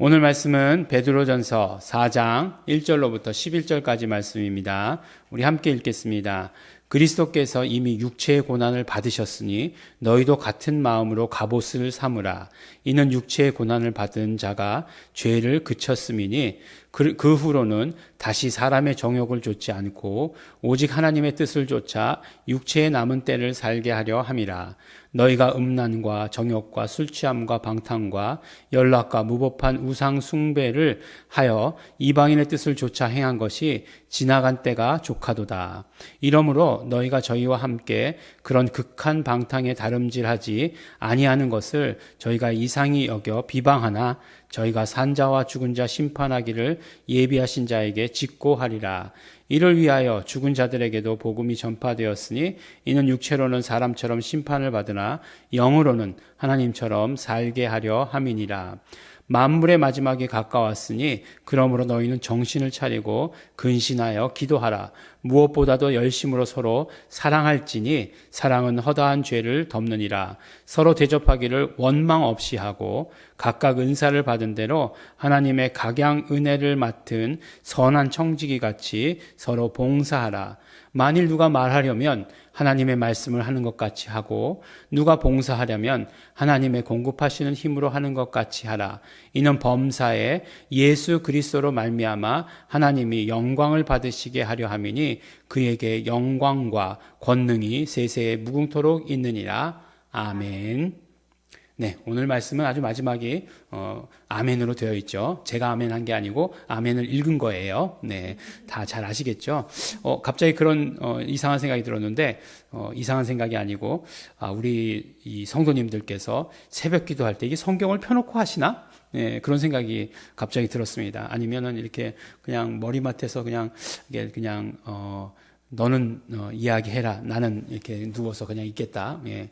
오늘 말씀은 베드로전서 4장 1절로부터 11절까지 말씀입니다. 우리 함께 읽겠습니다. 그리스도께서 이미 육체의 고난을 받으셨으니 너희도 같은 마음으로 갑옷을 삼으라. 이는 육체의 고난을 받은 자가 죄를 그쳤음이니 그, 그 후로는 다시 사람의 정욕을 좇지 않고 오직 하나님의 뜻을 쫓아 육체의 남은 때를 살게 하려 함이라. 너희가 음란과 정욕과 술취함과 방탕과 연락과 무법한 우상 숭배를 하여 이방인의 뜻을 쫓아 행한 것이 지나간 때가 조카도다. 이러므로 너희가 저희와 함께 그런 극한 방탕에 다름질하지 아니하는 것을 저희가 이상히 여겨 비방하나 저희가 산자와 죽은 자 심판하기를 예비하신 자에게 직고하리라. 이를 위하여 죽은 자들에게도 복음이 전파되었으니 이는 육체로는 사람처럼 심판을 받으나 영으로는 하나님처럼 살게 하려 함이니라. 만물의 마지막이 가까웠으니 그러므로 너희는 정신을 차리고 근신하여 기도하라. 무엇보다도 열심으로 서로 사랑할지니 사랑은 허다한 죄를 덮느니라. 서로 대접하기를 원망 없이 하고 각각 은사를 받은 대로 하나님의 각양 은혜를 맡은 선한 청지기 같이 서로 봉사하라. 만일 누가 말하려면 하나님의 말씀을 하는 것 같이 하고 누가 봉사하려면 하나님의 공급하시는 힘으로 하는 것 같이 하라. 이는 범사에 예수 그리스도로 말미암아 하나님이 영광을 받으시게 하려 함이니 그에게 영광과 권능이 세세에 무궁토록 있느니라. 아멘. 네, 오늘 말씀은 아주 마지막이 어, 아멘으로 되어 있죠. 제가 아멘 한 게 아니고 아멘을 읽은 거예요. 네, 다 잘 아시겠죠. 어, 갑자기 그런 어, 이상한 생각이 들었는데 어, 이상한 생각이 아니고 아, 우리 이 성도님들께서 새벽 기도 할 때 이게 성경을 펴놓고 하시나? 네, 그런 생각이 갑자기 들었습니다. 아니면은 이렇게 그냥 머리맡에서 그냥 그냥 어. 너는 어, 이야기해라. 나는 이렇게 누워서 그냥 있겠다. 예.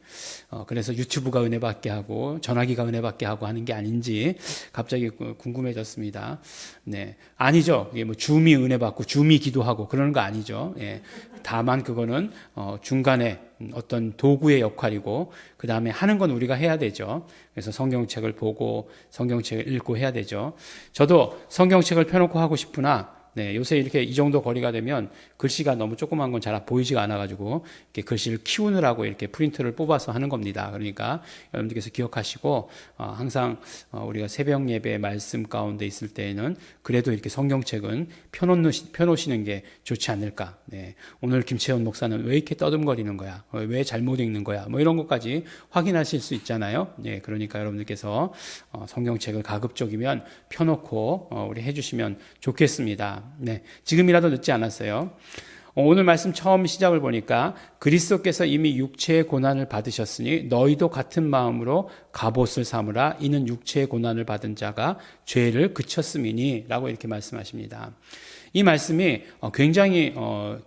어, 그래서 유튜브가 은혜 받게 하고 전화기가 은혜 받게 하고 하는 게 아닌지 갑자기 궁금해졌습니다. 네, 아니죠. 이게 뭐 줌이 은혜 받고 줌이 기도하고 그러는 거 아니죠. 예. 다만 그거는 어, 중간에 어떤 도구의 역할이고 그 다음에 하는 건 우리가 해야 되죠. 그래서 성경책을 보고 성경책을 읽고 해야 되죠. 저도 성경책을 펴놓고 하고 싶으나 네, 요새 이렇게 이 정도 거리가 되면 글씨가 너무 조그만 건 잘 보이지가 않아가지고 이렇게 글씨를 키우느라고 이렇게 프린트를 뽑아서 하는 겁니다. 그러니까 여러분들께서 기억하시고 어, 항상 어, 우리가 새벽 예배 말씀 가운데 있을 때에는 그래도 이렇게 성경책은 펴놓는, 펴놓으시는 게 좋지 않을까. 네, 오늘 김채원 목사는 왜 이렇게 떠듬거리는 거야? 어, 왜 잘못 읽는 거야? 뭐 이런 것까지 확인하실 수 있잖아요. 네, 그러니까 여러분들께서 어, 성경책을 가급적이면 펴놓고 어, 우리 해주시면 좋겠습니다. 네, 지금이라도 늦지 않았어요. 오늘 말씀 처음 시작을 보니까 그리스도께서 이미 육체의 고난을 받으셨으니 너희도 같은 마음으로 갑옷을 삼으라 이는 육체의 고난을 받은 자가 죄를 그쳤음이니라고 이렇게 말씀하십니다. 이 말씀이 굉장히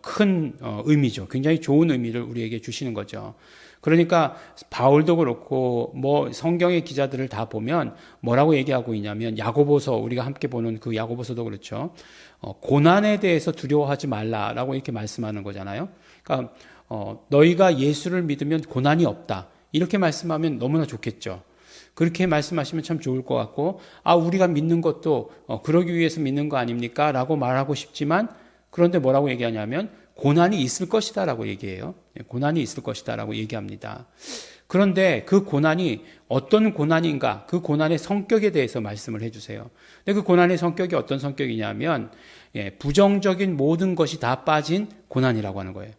큰 의미죠. 굉장히 좋은 의미를 우리에게 주시는 거죠. 그러니까 바울도 그렇고 뭐 성경의 기자들을 다 보면 뭐라고 얘기하고 있냐면 야고보서 우리가 함께 보는 그 야고보서도 그렇죠. 어, 고난에 대해서 두려워하지 말라라고 이렇게 말씀하는 거잖아요. 그러니까 어, 너희가 예수를 믿으면 고난이 없다. 이렇게 말씀하면 너무나 좋겠죠. 그렇게 말씀하시면 참 좋을 것 같고, 아, 우리가 믿는 것도, 어, 그러기 위해서 믿는 거 아닙니까? 라고 말하고 싶지만, 그런데 뭐라고 얘기하냐면, 고난이 있을 것이다 라고 얘기해요. 예, 고난이 있을 것이다 라고 얘기합니다. 그런데 그 고난이 어떤 고난인가, 그 고난의 성격에 대해서 말씀을 해주세요. 근데 그 고난의 성격이 어떤 성격이냐면, 예, 부정적인 모든 것이 다 빠진 고난이라고 하는 거예요.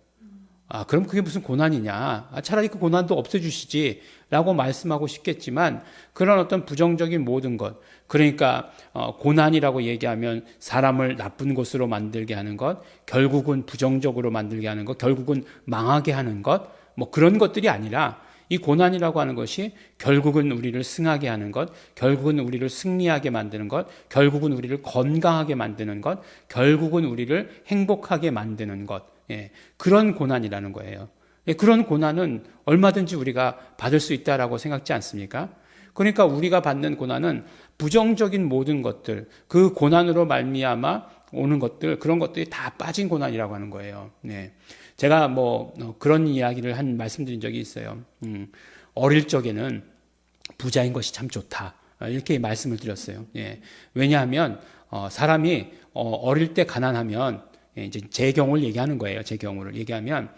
아, 그럼 그게 무슨 고난이냐. 아, 차라리 그 고난도 없애주시지. 라고 말씀하고 싶겠지만, 그런 어떤 부정적인 모든 것. 그러니까, 어, 고난이라고 얘기하면 사람을 나쁜 것으로 만들게 하는 것, 결국은 부정적으로 만들게 하는 것, 결국은 망하게 하는 것, 뭐 그런 것들이 아니라, 이 고난이라고 하는 것이 결국은 우리를 승하게 하는 것, 결국은 우리를 승리하게 만드는 것, 결국은 우리를 건강하게 만드는 것, 결국은 우리를 행복하게 만드는 것. 예, 그런 고난이라는 거예요. 예, 그런 고난은 얼마든지 우리가 받을 수 있다라고 생각지 않습니까? 그러니까 우리가 받는 고난은 부정적인 모든 것들, 그 고난으로 말미암아 오는 것들, 그런 것들이 다 빠진 고난이라고 하는 거예요. 네. 제가 뭐 어, 그런 이야기를 한 말씀드린 적이 있어요. 음, 어릴 적에는 부자인 것이 참 좋다. 어, 이렇게 말씀을 드렸어요. 예. 왜냐하면 어, 사람이 어, 어릴 때 가난하면 예, 이제 제 경우를 얘기하는 거예요. 제 경우를 얘기하면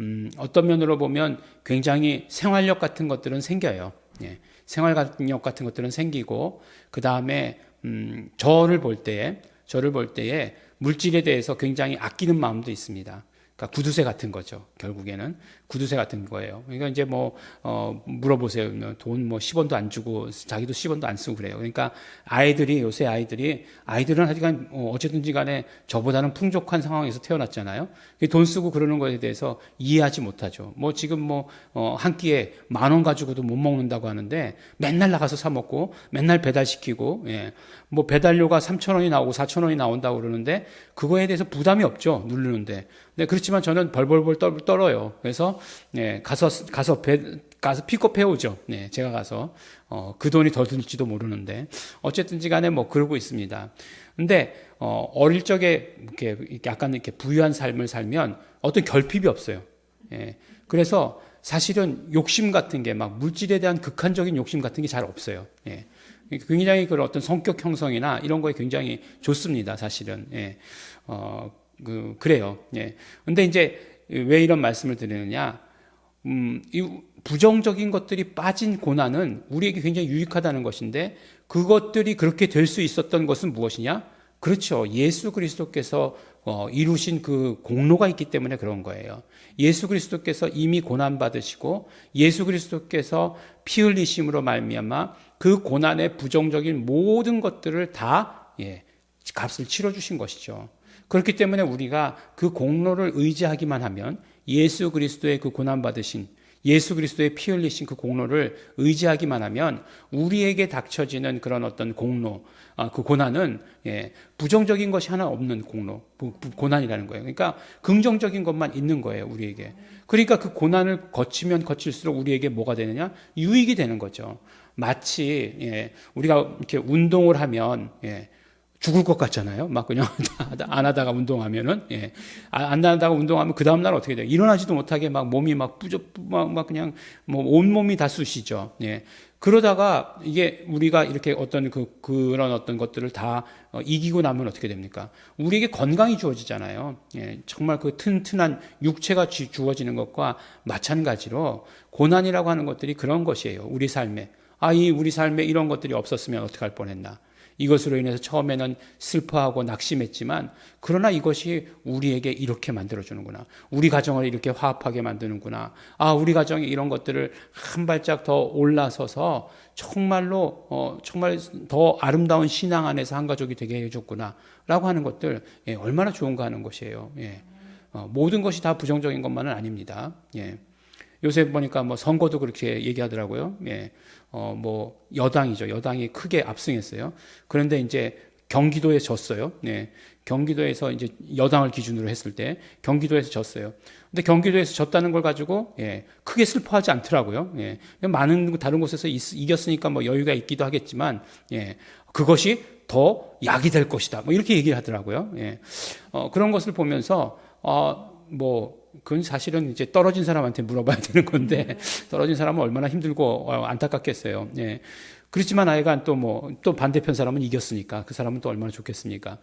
음, 어떤 면으로 보면 굉장히 생활력 같은 것들은 생겨요. 예. 생활력 같은 것들은 생기고 그 다음에 음, 저를 볼 때에 저를 볼 때에 물질에 대해서 굉장히 아끼는 마음도 있습니다. 그러니까 구두쇠 같은 거죠. 결국에는 구두쇠 같은 거예요. 그러니까 이제 뭐 어, 물어보세요. 돈 뭐 10원도 안 주고 자기도 10원도 안 쓰고 그래요. 그러니까 아이들이 요새 아이들이 아이들은 하여간 어, 어쨌든지 간에 저보다는 풍족한 상황에서 태어났잖아요. 돈 쓰고 그러는 거에 대해서 이해하지 못하죠. 뭐 지금 뭐 어, 한 끼에 만 원 가지고도 못 먹는다고 하는데 맨날 나가서 사 먹고 맨날 배달시키고 예. 뭐 배달료가 3천 원이 나오고 4천 원이 나온다고 그러는데 그거에 대해서 부담이 없죠. 누르는데. 네, 그렇지만 저는 벌벌벌 떨, 떨어요. 그래서 네, 가서 가서 배 가서 픽업 해 오죠. 네, 제가 가서 어, 그 돈이 더 들지도 모르는데 어쨌든지간에 뭐 그러고 있습니다. 근데 어, 어릴 적에 이렇게 약간 이렇게 부유한 삶을 살면 어떤 결핍이 없어요. 예, 그래서 사실은 욕심 같은 게 막 물질에 대한 극한적인 욕심 같은 게 잘 없어요. 예. 굉장히 그런 어떤 성격 형성이나 이런 거에 굉장히 좋습니다. 사실은. 예. 어, 그, 그래요. 예. 근데 이제 왜 이런 말씀을 드리느냐. 음, 이 부정적인 것들이 빠진 고난은 우리에게 굉장히 유익하다는 것인데 그것들이 그렇게 될 수 있었던 것은 무엇이냐? 그렇죠. 예수 그리스도께서 어, 이루신 그 공로가 있기 때문에 그런 거예요. 예수 그리스도께서 이미 고난 받으시고 예수 그리스도께서 피 흘리심으로 말미암아 그 고난의 부정적인 모든 것들을 다 예, 값을 치러 주신 것이죠. 그렇기 때문에 우리가 그 공로를 의지하기만 하면 예수 그리스도의 그 고난 받으신 예수 그리스도의 피 흘리신 그 공로를 의지하기만 하면 우리에게 닥쳐지는 그런 어떤 공로, 아, 그 고난은 예, 부정적인 것이 하나 없는 공로, 고난이라는 거예요. 그러니까 긍정적인 것만 있는 거예요, 우리에게. 그러니까 그 고난을 거치면 거칠수록 우리에게 뭐가 되느냐? 유익이 되는 거죠. 마치 예, 우리가 이렇게 운동을 하면 예, 죽을 것 같잖아요. 막 그냥 안 하다가 운동하면은 예. 아, 안 하다가 운동하면 그 다음 날 어떻게 돼요? 일어나지도 못하게 막 몸이 막 뿌져 막, 막 그냥 뭐온 몸이 다 쑤시죠. 예. 그러다가 이게 우리가 이렇게 어떤 그 그런 어떤 것들을 다 어, 이기고 나면 어떻게 됩니까? 우리에게 건강이 주어지잖아요. 예. 정말 그 튼튼한 육체가 주어지는 것과 마찬가지로 고난이라고 하는 것들이 그런 것이에요. 우리 삶에. 아, 이 우리 삶에 이런 것들이 없었으면 어떻게 할 뻔했나. 이것으로 인해서 처음에는 슬퍼하고 낙심했지만 그러나 이것이 우리에게 이렇게 만들어 주는구나. 우리 가정을 이렇게 화합하게 만드는구나. 아, 우리 가정이 이런 것들을 한 발짝 더 올라서서 정말로, 어, 정말 더 아름다운 신앙 안에서 한 가족이 되게 해 줬구나. 라고 하는 것들, 예, 얼마나 좋은가 하는 것이에요. 예. 어, 모든 것이 다 부정적인 것만은 아닙니다. 예. 요새 보니까 뭐 선거도 그렇게 얘기하더라고요. 예. 어, 뭐, 여당이죠. 여당이 크게 압승했어요. 그런데 이제 경기도에 졌어요. 네. 경기도에서 이제 여당을 기준으로 했을 때 경기도에서 졌어요. 근데 경기도에서 졌다는 걸 가지고 예, 크게 슬퍼하지 않더라고요. 예, 많은 다른 곳에서 이겼으니까 뭐 여유가 있기도 하겠지만 예, 그것이 더 약이 될 것이다. 뭐 이렇게 얘기를 하더라고요. 예, 어, 그런 것을 보면서 어, 뭐 그건 사실은 이제 떨어진 사람한테 물어봐야 되는 건데 떨어진 사람은 얼마나 힘들고 어, 안타깝겠어요. 예. 그렇지만 아이가 또 뭐 또 반대편 사람은 이겼으니까 그 사람은 또 얼마나 좋겠습니까?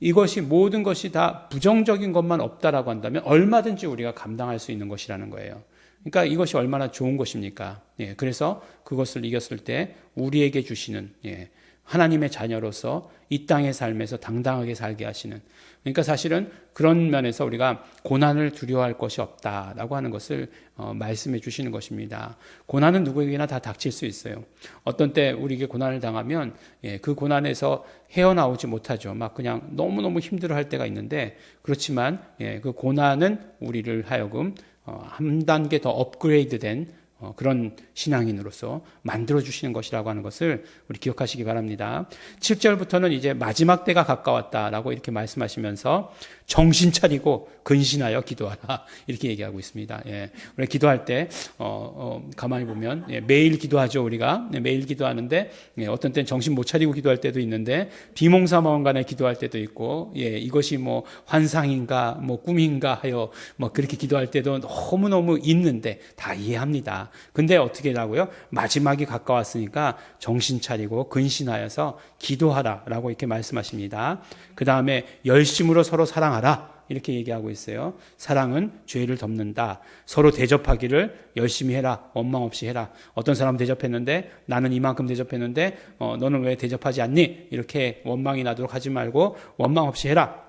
이것이 모든 것이 다 부정적인 것만 없다라고 한다면 얼마든지 우리가 감당할 수 있는 것이라는 거예요. 그러니까 이것이 얼마나 좋은 것입니까? 예, 그래서 그것을 이겼을 때 우리에게 주시는 예, 하나님의 자녀로서 이 땅의 삶에서 당당하게 살게 하시는 그러니까 사실은 그런 면에서 우리가 고난을 두려워할 것이 없다라고 하는 것을 어, 말씀해 주시는 것입니다. 고난은 누구에게나 다 닥칠 수 있어요. 어떤 때 우리에게 고난을 당하면 예, 그 고난에서 헤어나오지 못하죠. 막 그냥 너무너무 힘들어 할 때가 있는데 그렇지만 예, 그 고난은 우리를 하여금 어, 한 단계 더 업그레이드된 어, 그런 신앙인으로서 만들어주시는 것이라고 하는 것을 우리 기억하시기 바랍니다. 7절부터는 이제 마지막 때가 가까웠다라고 이렇게 말씀하시면서 정신 차리고 근신하여 기도하라. 이렇게 얘기하고 있습니다. 예. 우리 기도할 때, 어, 어, 가만히 보면, 예, 매일 기도하죠, 우리가. 네, 매일 기도하는데, 예, 어떤 때는 정신 못 차리고 기도할 때도 있는데, 비몽사몽간에 기도할 때도 있고, 예, 이것이 뭐 환상인가, 뭐 꿈인가 하여, 뭐 그렇게 기도할 때도 너무너무 있는데, 다 이해합니다. 근데 어떻게 하고요? 마지막이 가까웠으니까 정신 차리고 근신하여서 기도하라라고 이렇게 말씀하십니다. 그 다음에 열심으로 서로 사랑하라. 이렇게 얘기하고 있어요. 사랑은 죄를 덮는다. 서로 대접하기를 열심히 해라. 원망 없이 해라. 어떤 사람 대접했는데 나는 이만큼 대접했는데 어, 너는 왜 대접하지 않니? 이렇게 원망이 나도록 하지 말고 원망 없이 해라.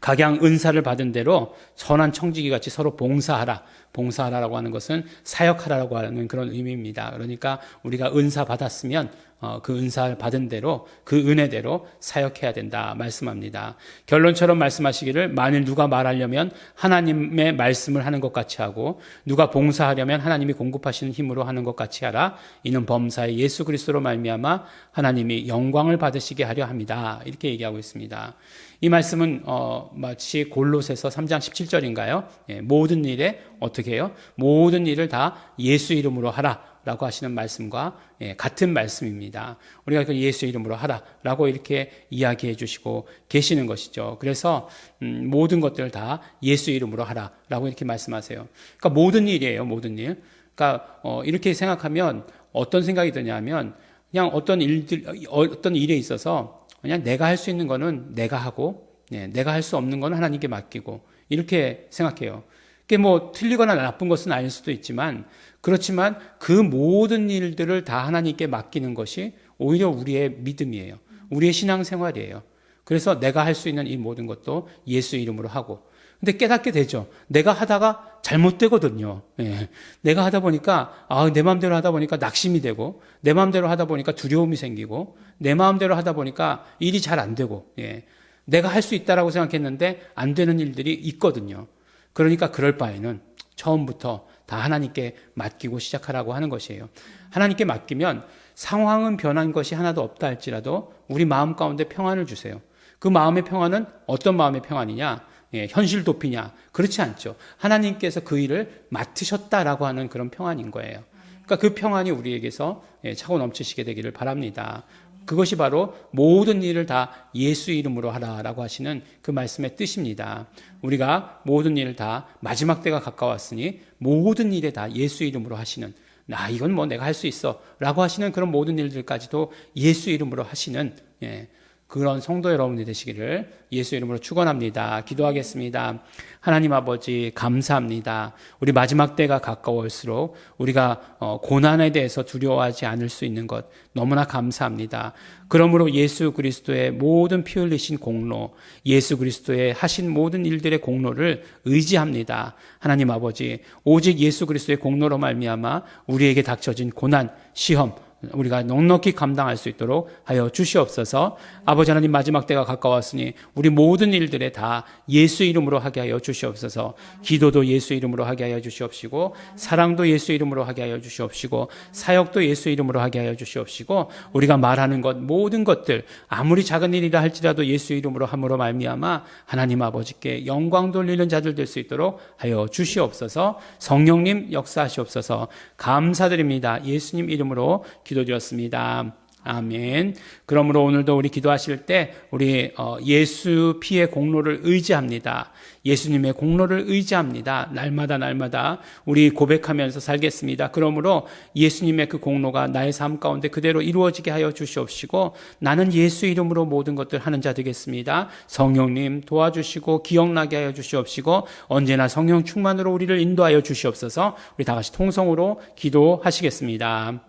각양 은사를 받은 대로 선한 청지기 같이 서로 봉사하라. 봉사하라라고 하는 것은 사역하라라고 하는 그런 의미입니다. 그러니까 우리가 은사 받았으면 어, 그 은사를 받은 대로 그 은혜대로 사역해야 된다 말씀합니다. 결론처럼 말씀하시기를 만일 누가 말하려면 하나님의 말씀을 하는 것 같이 하고 누가 봉사하려면 하나님이 공급하시는 힘으로 하는 것 같이 하라. 이는 범사의 예수 그리스도로 말미암아 하나님이 영광을 받으시게 하려 합니다. 이렇게 얘기하고 있습니다. 이 말씀은 어, 마치 골로새서 3장 17절인가요? 예, 모든 일에 어떻게 해요? 모든 일을 다 예수 이름으로 하라. 라고 하시는 말씀과 예, 같은 말씀입니다. 우리가 그 예수 이름으로 하라라고 이렇게 이야기해 주시고 계시는 것이죠. 그래서 음, 모든 것들을 다 예수 이름으로 하라라고 이렇게 말씀하세요. 그러니까 모든 일이에요, 모든 일. 그러니까 어, 이렇게 생각하면 어떤 생각이 드냐면 그냥 어떤 일들 어떤 일에 있어서 그냥 내가 할 수 있는 거는 내가 하고 예, 내가 할 수 없는 거는 하나님께 맡기고 이렇게 생각해요. 그게 뭐 틀리거나 나쁜 것은 아닐 수도 있지만 그렇지만 그 모든 일들을 다 하나님께 맡기는 것이 오히려 우리의 믿음이에요. 우리의 신앙생활이에요. 그래서 내가 할 수 있는 이 모든 것도 예수 이름으로 하고 근데 깨닫게 되죠. 내가 하다가 잘못되거든요. 예. 내가 하다 보니까, 아, 내 마음대로 하다 보니까 낙심이 되고, 내 마음대로 하다 보니까 두려움이 생기고, 내 마음대로 하다 보니까 일이 잘 안 되고, 예. 내가 할 수 있다라고 생각했는데 안 되는 일들이 있거든요. 그러니까 그럴 바에는 처음부터 다 하나님께 맡기고 시작하라고 하는 것이에요. 하나님께 맡기면 상황은 변한 것이 하나도 없다 할지라도 우리 마음 가운데 평안을 주세요. 그 마음의 평안은 어떤 마음의 평안이냐? 예, 현실 도피냐? 그렇지 않죠. 하나님께서 그 일을 맡으셨다라고 하는 그런 평안인 거예요. 그러니까 그 평안이 우리에게서 예, 차고 넘치시게 되기를 바랍니다. 그것이 바로 모든 일을 다 예수 이름으로 하라라고 하시는 그 말씀의 뜻입니다. 우리가 모든 일을 다 마지막 때가 가까웠으니 모든 일에 다 예수 이름으로 하시는 나 이건 뭐 내가 할 수 있어라고 하시는 그런 모든 일들까지도 예수 이름으로 하시는 예, 그런 성도 여러분이 되시기를 예수 이름으로 축원합니다. 기도하겠습니다. 하나님 아버지 감사합니다. 우리 마지막 때가 가까울수록 우리가 어, 고난에 대해서 두려워하지 않을 수 있는 것 너무나 감사합니다. 그러므로 예수 그리스도의 모든 피 흘리신 공로, 예수 그리스도의 하신 모든 일들의 공로를 의지합니다. 하나님 아버지 오직 예수 그리스도의 공로로 말미암아 우리에게 닥쳐진 고난, 시험 우리가 넉넉히 감당할 수 있도록 하여 주시옵소서. 아버지 하나님 마지막 때가 가까웠으니 우리 모든 일들에 다 예수 이름으로 하게 하여 주시옵소서. 기도도 예수 이름으로 하게 하여 주시옵시고 사랑도 예수 이름으로 하게 하여 주시옵시고 사역도 예수 이름으로 하게 하여 주시옵시고 우리가 말하는 것 모든 것들 아무리 작은 일이라 할지라도 예수 이름으로 함으로 말미암아 하나님 아버지께 영광 돌리는 자들 될 수 있도록 하여 주시옵소서. 성령님 역사하시옵소서. 감사드립니다. 예수님 이름으로 기도드렸습니다. 아멘. 그러므로 오늘도 우리 기도하실 때 우리 어, 예수 피의 공로를 의지합니다. 예수님의 공로를 의지합니다. 날마다 날마다 우리 고백하면서 살겠습니다. 그러므로 예수님의 그 공로가 나의 삶 가운데 그대로 이루어지게 하여 주시옵시고 나는 예수 이름으로 모든 것들 하는 자 되겠습니다. 성령님 도와주시고 기억나게 하여 주시옵시고 언제나 성령 충만으로 우리를 인도하여 주시옵소서. 우리 다 같이 통성으로 기도하시겠습니다.